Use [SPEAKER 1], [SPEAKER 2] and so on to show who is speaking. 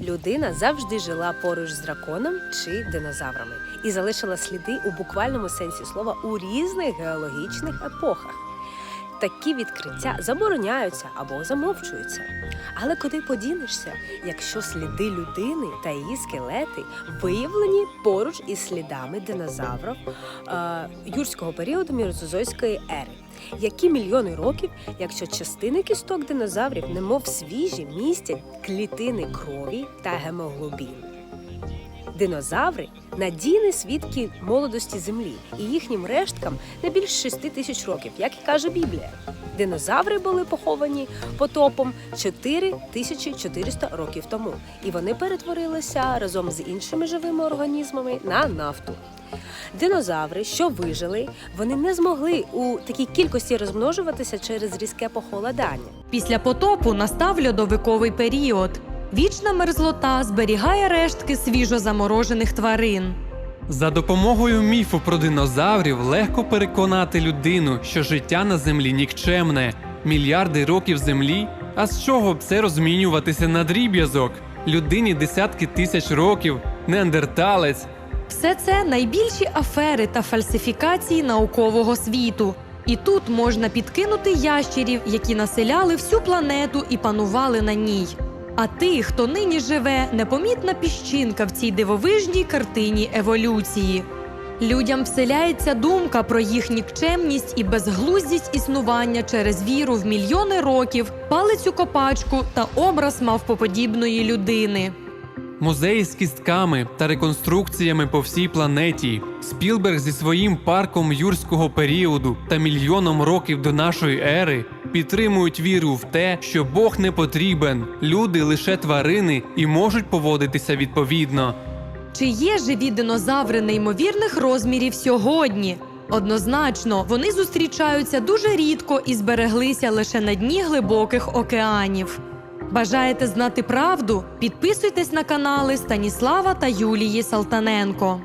[SPEAKER 1] людина завжди жила поруч з драконом чи динозаврами і залишила сліди у буквальному сенсі слова у різних геологічних епохах. Такі відкриття забороняються або замовчуються. Але куди подінешся, якщо сліди людини та її скелети виявлені поруч із слідами динозаврів е, юрського періоду Мірозозойської ери, які мільйони років, якщо частини кісток динозаврів, немов свіжі, містять клітини крові та гемоглобін. Динозаври надійні свідки молодості землі, і їхнім решткам не більш 6 тисяч років, як і каже Біблія. Динозаври були поховані потопом 4400 років тому, і вони перетворилися разом з іншими живими організмами на нафту. Динозаври, що вижили, вони не змогли у такій кількості розмножуватися через різке похолодання.
[SPEAKER 2] Після потопу настав льодовиковий період. Вічна мерзлота зберігає рештки свіжозаморожених тварин.
[SPEAKER 3] За допомогою міфу про динозаврів легко переконати людину, що життя на землі нікчемне, мільярди років землі. А з чого б це розмінюватися на дріб'язок? Людині десятки тисяч років, неандерталець.
[SPEAKER 2] Все це найбільші афери та фальсифікації наукового світу. І тут можна підкинути ящерів, які населяли всю планету і панували на ній. А тих, хто нині живе, непомітна піщинка в цій дивовижній картині еволюції. Людям вселяється думка про їх нікчемність і безглуздість існування через віру в мільйони років, палицю копачку та образ мавпоподібної людини.
[SPEAKER 3] Музеї з кістками та реконструкціями по всій планеті. Спілберг зі своїм парком юрського періоду та мільйоном років до нашої ери підтримують віру в те, що Бог не потрібен, люди лише тварини і можуть поводитися відповідно.
[SPEAKER 2] Чи є живі динозаври неймовірних розмірів сьогодні? Однозначно, вони зустрічаються дуже рідко і збереглися лише на дні глибоких океанів. Бажаєте знати правду? Підписуйтесь на канали Станіслава та Юлії Салтаненко.